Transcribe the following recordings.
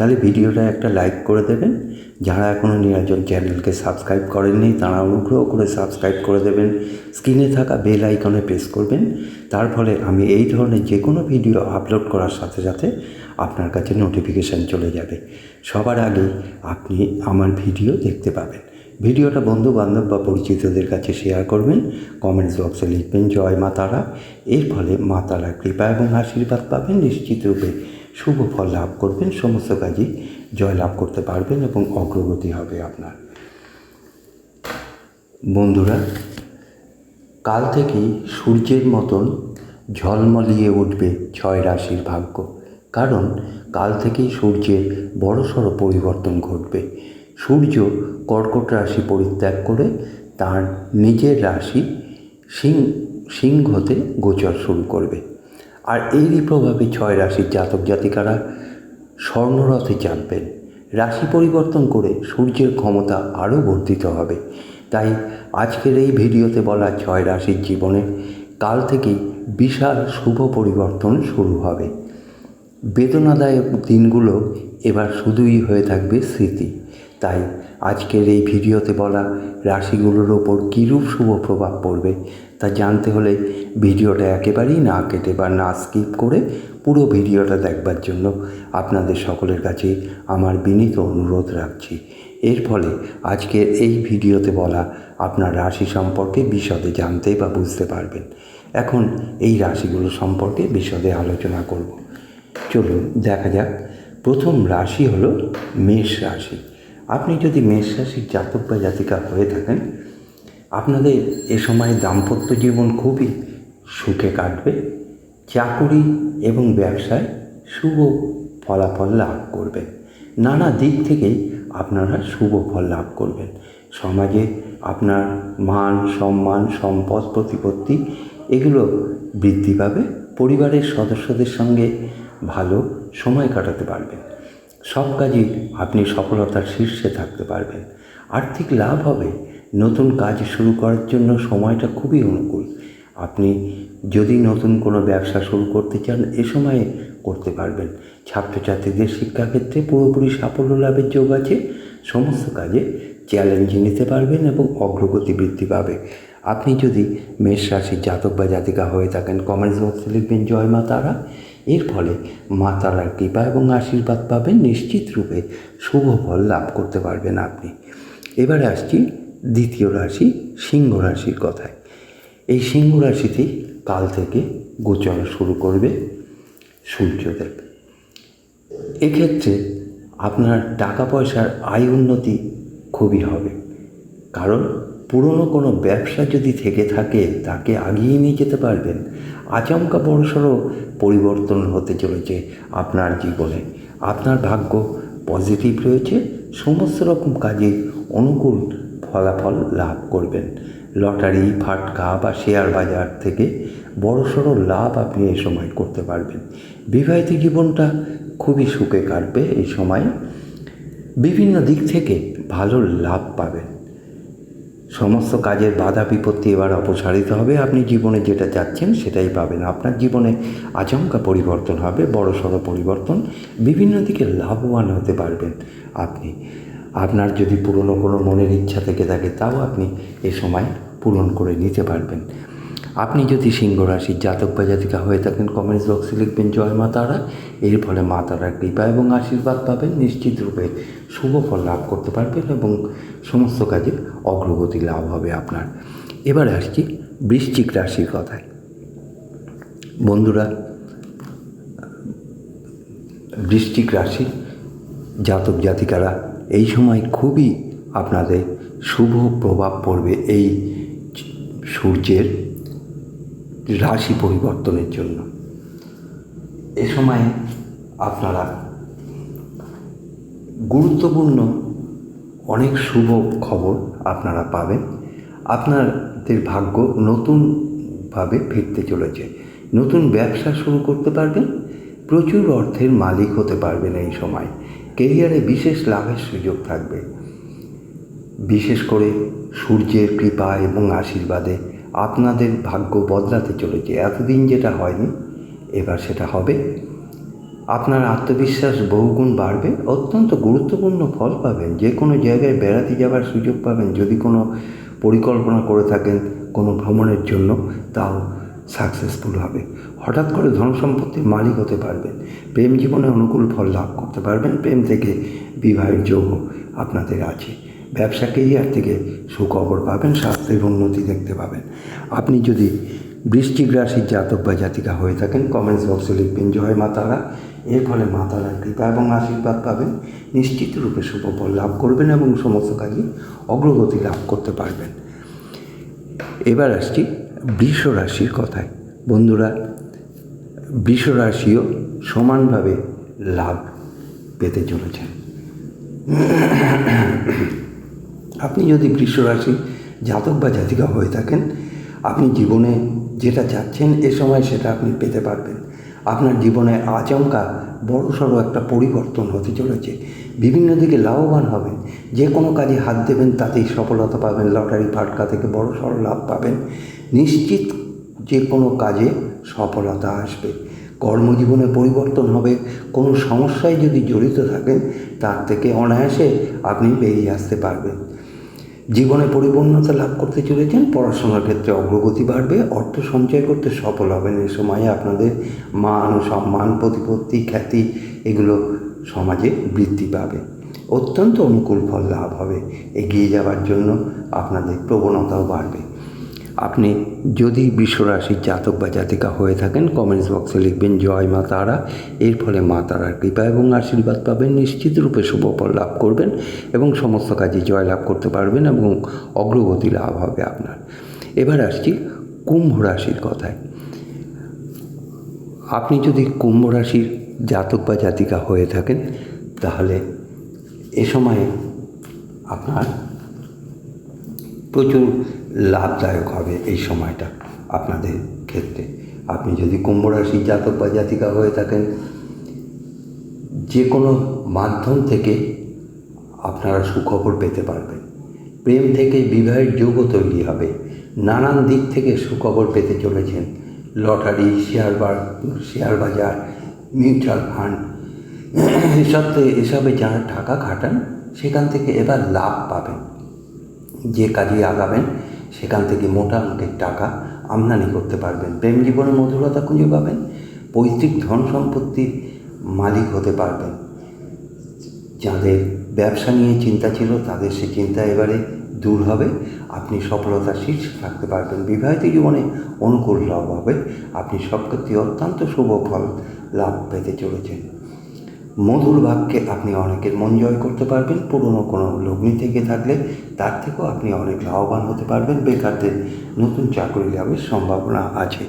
তাহলে ভিডিওটা একটা লাইক করে দেবেন। যারা এখনও নিরাজন চ্যানেলকে সাবস্ক্রাইব করেননি, তারা অনুগ্রহ করে সাবস্ক্রাইব করে দেবেন। স্ক্রিনে থাকা বেল আইকনে প্রেস করবেন। তার ফলে আমি এই ধরনের যে কোনো ভিডিও আপলোড করার সাথে সাথে আপনার কাছে নোটিফিকেশান চলে যাবে। সবার আগে আপনি আমার ভিডিও দেখতে পাবেন। ভিডিওটা বন্ধু বান্ধব বা পরিচিতদের কাছে শেয়ার করবেন। কমেন্টস বক্সে লিখবেন, জয় মা তারা। এর ফলে মা তারার কৃপা এবং আশীর্বাদ পাবেন নিশ্চিত রূপে। শুভ ফল লাভ করবেন, সমস্ত কাজই জয় লাভ করতে পারবেন এবং অগ্রগতি হবে আপনার। বন্ধুরা, কাল থেকেই সূর্যের মতন ঝলমলিয়ে উঠবে ছয় রাশির ভাগ্য, কারণ কাল থেকেই সূর্যের বড়সড় পরিবর্তন ঘটবে। সূর্য কর্কট রাশি পরিত্যাগ করে তার নিজের রাশি সিং সিংহতে গোচর শুরু করবে। আর এরই প্রভাবে ছয় রাশির জাতক জাতিকারা স্বর্ণরথে চাপবেন রাশি পরিবর্তন করে সূর্যের ক্ষমতা আরও বর্ধিত হবে। তাই আজকের এই ভিডিওতে বলা ছয় রাশির জীবনে কাল থেকেই বিশাল শুভ পরিবর্তন শুরু হবে। বেদনাদায়ক দিনগুলো এবার শুধুই হয়ে থাকবে স্মৃতি। তাই আজকের এই ভিডিওতে বলা রাশিগুলোর ওপর কীরূপ শুভ প্রভাব পড়বে তা জানতে হলে ভিডিওটা একেবারেই না কেটে বা না স্কিপ করে পুরো ভিডিওটা দেখবার জন্য আপনাদের সকলের কাছে আমার বিনীত অনুরোধ রাখছি। এর ফলে আজকের এই ভিডিওতে বলা আপনার রাশি সম্পর্কে বিশদে জানতে বা বুঝতে পারবেন। এখন এই রাশিগুলো সম্পর্কে বিশদে আলোচনা করব। চলুন দেখা যাক। প্রথম রাশি হলো মেষ রাশি। আপনি যদি মেষ রাশির জাতক বা জাতিকা হয়ে থাকেন আপনাদের এ সময় দাম্পত্য জীবন খুবই সুখে কাটবে, চাকুরি এবং ব্যবসায় শুভ ফলাফল লাভ করবেন নানা দিক থেকেই আপনারা শুভ ফল লাভ করবেন। সমাজে আপনার মান, সম্মান, সম্পদ, প্রতিপত্তি এগুলো বৃদ্ধি পাবে, পরিবারের সদস্যদের সঙ্গে ভালো সময় কাটাতে পারবেন। সব কাজই আপনি সফলতার শীর্ষে থাকতে পারবেন। আর্থিক লাভ হবে নতুন কাজ শুরু করার জন্য সময়টা খুবই অনুকূল। আপনি যদি নতুন কোনো ব্যবসা শুরু করতে চান, এ সময়ে করতে পারবেন। ছাত্রছাত্রীদের শিক্ষাক্ষেত্রে পুরোপুরি সাফল্য লাভের যোগ আছে। সমস্ত কাজে চ্যালেঞ্জ নিতে পারবেন এবং অগ্রগতি বৃদ্ধি পাবে। আপনি যদি মেষ রাশির জাতক বা জাতিকা হয়ে থাকেন, কমেন্টস বক্সে লিখবেন, জয় মা তারা। এর ফলে মা তারার কৃপা এবং আশীর্বাদ পাবেন। নিশ্চিত রূপে শুভ ফল লাভ করতে পারবেন আপনি। এবারে আসছি দ্বিতীয় রাশি সিংহ রাশির কথায়। এই সিংহ রাশিতেই কাল থেকে গোচর শুরু করবে সূর্যদেব। এক্ষেত্রে আপনার টাকা পয়সার আয় উন্নতি খুবই হবে। কারণ পুরনো কোনো ব্যবসা যদি থেকে থাকে, তাকে আগিয়ে নিয়ে যেতে পারবেন। আচমকা বড়সড় পরিবর্তন হতে চলেছে আপনার জীবনে। আপনার ভাগ্য পজিটিভ রয়েছে, সমস্ত রকম কাজে অনুকূল ফলাফল লাভ করবেন। লটারি, ফাটকা বা শেয়ার বাজার থেকে বড়সড় লাভ আপনি এই সময় করতে পারবেন। বিবাহিত জীবনটা খুবই সুখে কাটবে এই সময়। বিভিন্ন দিক থেকে ভালো লাভ পাবেন। সমস্ত কাজের বাধা বিপত্তি এবার অপসারিত হবে। আপনি জীবনে যেটা চাচ্ছেন সেটাই পাবেন। আপনার জীবনে আচমকা পরিবর্তন হবে, বড় সড়ো পরিবর্তন। বিভিন্ন দিকে লাভবান হতে পারবেন আপনি। আপনার যদি পুরনো কোনো মনের ইচ্ছা থেকে থাকে, তাও আপনি এ সময় পূরণ করে নিতে পারবেন। আপনি যদি সিংহ রাশির জাতক বা জাতিকা হয়ে থাকেন কমেন্টস বক্সে লিখবেন, জয় মা তারা। এর ফলে মা তারার কৃপা এবং আশীর্বাদ পাবেন, নিশ্চিত রূপে শুভ ফল লাভ করতে পারবেন এবং সমস্ত কাজে অগ্রগতি লাভ হবে আপনার। এবার আসছি বৃশ্চিক রাশির কথায়। বন্ধুরা, বৃশ্চিক রাশি জাতক জাতিকারা এই সময় খুবই আপনাদের শুভ প্রভাব পড়বে এই সূর্যের রাশি পরিবর্তনের জন্য। এ সময় আপনারা গুরুত্বপূর্ণ অনেক শুভ খবর আপনারা পাবেন। আপনাদের ভাগ্য নতুনভাবে ফিরতে চলেছে। নতুন ব্যবসা শুরু করতে পারবেন, প্রচুর অর্থের মালিক হতে পারবেন এই সময়। কেরিয়ারে বিশেষ লাভের সুযোগ থাকবে। বিশেষ করে সূর্যের কৃপা এবং আশীর্বাদে আপনাদের ভাগ্য বদলাতে চলেছে। এতদিন যেটা হয়নি, এবার সেটা হবে। আপনার আত্মবিশ্বাস বহুগুণ বাড়বে। অত্যন্ত গুরুত্বপূর্ণ ফল পাবেন। যে কোনো জায়গায় বেড়াতে যাওয়ার সুযোগ পাবেন। যদি কোনো পরিকল্পনা করে থাকেন কোনো ভ্রমণের জন্য, তাও সাকসেসফুল হবে। হঠাৎ করে ধন সম্পত্তির মালিক হতে পারবেন। প্রেম জীবনে অনুকূল ফল লাভ করতে পারবেন। প্রেম থেকে বিবাহের যোগ আপনাদের আছে। ব্যবসা কেরিয়ার থেকে সুখবর পাবেন, স্বাস্থ্যের উন্নতি দেখতে পাবেন। আপনি যদি বৃশ্চিক রাশির জাতক বা জাতিকা হয়ে থাকেন কমেন্টস বক্সে লিখবেন, জয় মা তারা। এর ফলে মা তারার কৃপা এবং আশীর্বাদ পাবেন। নিশ্চিত রূপে সুফল লাভ করবেন এবং সমস্ত কাজে অগ্রগতি লাভ করতে পারবেন। এবার আসছি বৃষ রাশির কথায় বন্ধুরা বৃষ রাশিও সমানভাবে লাভ পেতে চলেছেন আপনি যদি বৃষ রাশি জাতক বা জাতিকা হয়ে থাকেন, আপনি জীবনে যেটা চাচ্ছেন এ সময় সেটা আপনি পেতে পারবেন। আপনার জীবনে আচমকা বড় সড়ো একটা পরিবর্তন হতে চলেছে। বিভিন্ন দিকে লাভবান হবেন। যে কোনো কাজে হাত দেবেন, তাতেই সফলতা পাবেন, লটারি ফাটকা থেকে বড় সড়ো লাভ পাবেন। নিশ্চিত যে কোনো কাজে সফলতা আসবে। কর্মজীবনে পরিবর্তন হবে। কোনো সমস্যায় যদি জড়িত থাকেন, তার থেকে অনায়াসে আপনি বেরিয়ে আসতে পারবেন। জীবনে পরিপূর্ণতা লাভ করতে চলেছেন, পড়াশোনার ক্ষেত্রে অগ্রগতি বাড়বে, অর্থ সঞ্চয় করতে সফল হবেন এ সময়ে আপনাদের মান, সম্মান, প্রতিপত্তি, খ্যাতি এগুলো সমাজে বৃদ্ধি পাবে। অত্যন্ত অনুকূল ফল লাভ হবে। এগিয়ে যাওয়ার জন্য আপনাদের প্রবণতাও বাড়বে। আপনি যদি বিশ্বরাশির জাতক বা জাতিকা হয়ে থাকেন কমেন্টস বক্সে লিখবেন, জয় মা তারা। এর ফলে মা তারার কৃপা এবং আশীর্বাদ পাবেন। নিশ্চিত রূপে শুভফল লাভ করবেন এবং সমস্ত কাজে জয় লাভ করতে পারবেন এবং অগ্রগতি লাভ হবে আপনার। এবার আসছি কুম্ভ রাশির কথায়। আপনি যদি কুম্ভ রাশির জাতক বা জাতিকা হয়ে থাকেন, তাহলে এ সময়ে আপনার প্রচুর লাভদায়ক হবে এই সময়টা আপনাদের ক্ষেত্রে। আপনি যদি কুম্ভ রাশির জাতক বা জাতিকা হয়ে থাকেন যে কোনো মাধ্যম থেকে আপনারা সুখবর পেতে পারবেন। প্রেম থেকে বিবাহের যোগও তৈরি হবে। নানান দিক থেকে সুখবর পেতে চলেছেন। লটারি, শেয়ার বার, শেয়ার বাজার, মিউচুয়াল ফান্ড, এসব এসবে যারা টাকা খাটান, সেখান থেকে এবার লাভ পাবেন। যে কাজে আগাবেন, সেখান থেকে মোটা অঙ্কের টাকা আমদানি করতে পারবেন। প্রেম জীবনে মধুরতা খুঁজে পাবেন, পৈতৃক ধন সম্পত্তির মালিক হতে পারবেন। যাদের ব্যবসা নিয়ে চিন্তা ছিল, তাদের সে চিন্তা এবারে দূর হবে। আপনি সফলতার শীর্ষে থাকতে পারবেন। বিবাহিত জীবনে অনুকূল লাভ হবে। আপনি সব ক্ষেত্রে অত্যন্ত শুভ ফল লাভ পেতে চলেছেন। মধুর বাক্যে আপনি অনেকের মন জয় করতে পারবেন, পুরনো কোনো লগ্নি থেকে থাকলে তার থেকেও আপনি অনেক লাভবান হতে পারবেন, বেকারদের নতুন চাকরি লাভের সম্ভাবনা আছে।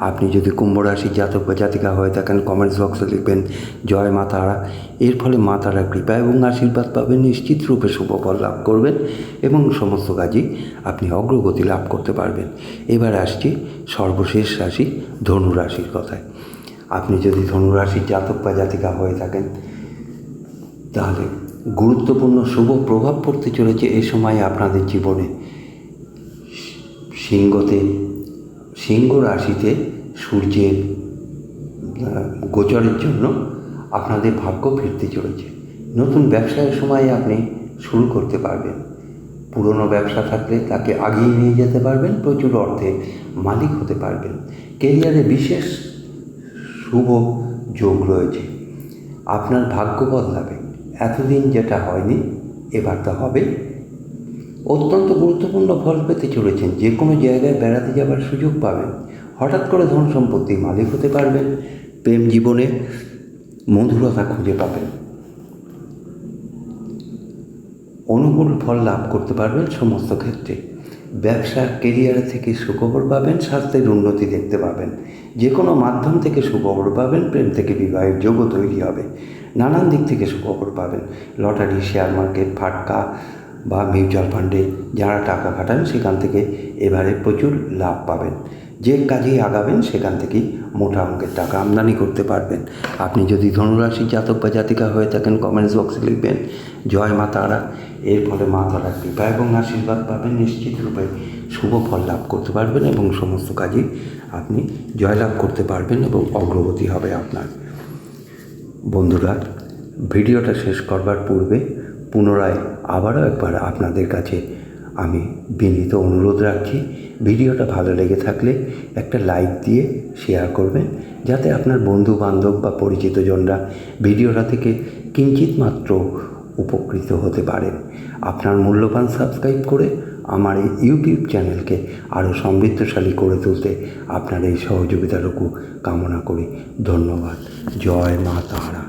আপনি যদি কুম্ভ রাশির জাতক বা জাতিকা হয়ে থাকেন কমেন্টস বক্সে লিখবেন, জয় মা তারা। এর ফলে মা তারা কৃপা এবং আশীর্বাদ পাবেন, নিশ্চিত রূপে শুভফল লাভ করবেন এবং সমস্ত কাজই আপনি অগ্রগতি লাভ করতে পারবেন। এবার আসছি সর্বশেষ রাশি, ধনু রাশির কথায়। আপনি যদি ধনুরাশির জাতক বা জাতিকা হয়ে থাকেন, তাহলে গুরুত্বপূর্ণ শুভ প্রভাব পড়তে চলেছে এ সময় আপনাদের জীবনে। সিংহতে, সিংহ রাশিতে সূর্যের গোচরের জন্য আপনাদের ভাগ্য ফিরতে চলেছে। নতুন ব্যবসায়ের সময় আপনি শুরু করতে পারবেন। পুরনো ব্যবসা থাকলে তাকে আগিয়ে নিয়ে যেতে পারবেন। প্রচুর অর্থে মালিক হতে পারবেন। কেরিয়ারে বিশেষ শুভ যোগ রয়েছে। আপনার ভাগ্য বদলাবে। এতদিন যেটা হয়নি, এবার তা হবে। অত্যন্ত গুরুত্বপূর্ণ ফল পেতে চলেছেন। যে কোনো জায়গায় বেড়াতে যাবার সুযোগ পাবেন। হঠাৎ করে ধন সম্পত্তির মালিক হতে পারবেন। প্রেম জীবনে মধুরতা খুঁজে পাবেন। অনুকূল ফল লাভ করতে পারবেন সমস্ত ক্ষেত্রে। ব্যবসা কেরিয়ার থেকে সুখবর পাবেন স্বাস্থ্যের উন্নতি দেখতে পাবেন। যে কোনো মাধ্যম থেকে সুখবর পাবেন, প্রেম থেকে বিবাহের যোগ্য তৈরি হবে। নানান দিক থেকে সুখবর পাবেন। লটারি শেয়ার মার্কেট ফাটকা বা মিউচুয়াল ফান্ডে যারা টাকা খাটান, সেখান থেকে এবারে প্রচুর লাভ পাবেন। যে কাজেই আগাবেন, সেখান থেকেই মোটা অঙ্কের টাকা আমদানি করতে পারবেন। আপনি যদি ধনুরাশি জাতক বা জাতিকা হয়ে থাকেন কমেন্টস বক্সে লিখবেন, জয় মা তারা। এর ফলে মা তারা কৃপা এবং আশীর্বাদ পাবেন। নিশ্চিত রূপে শুভ ফল লাভ করতে পারবেন এবং সমস্ত কাজেই আপনি জয়লাভ করতে পারবেন এবং অগ্রগতি হবে আপনার। বন্ধুরা, ভিডিওটা শেষ করবার পূর্বে পুনরায় আবারও একবার আপনাদের কাছে আমি বিনীত অনুরোধ রাখছি ভিডিওটা ভালো লেগে থাকলে একটা লাইক দিয়ে শেয়ার করবেন, যাতে আপনার বন্ধু বান্ধব বা পরিচিতজনরা ভিডিওটা থেকে কিঞ্চিত মাত্র উপকৃত হতে পারেন। আপনার মূল্যবান সাবস্ক্রাইব করে আমার এই ইউটিউব চ্যানেলকে আরও সমৃদ্ধশালী করে তুলতে আপনার এই সহযোগিতাটুকু কামনা করি। ধন্যবাদ। জয় মা তারা।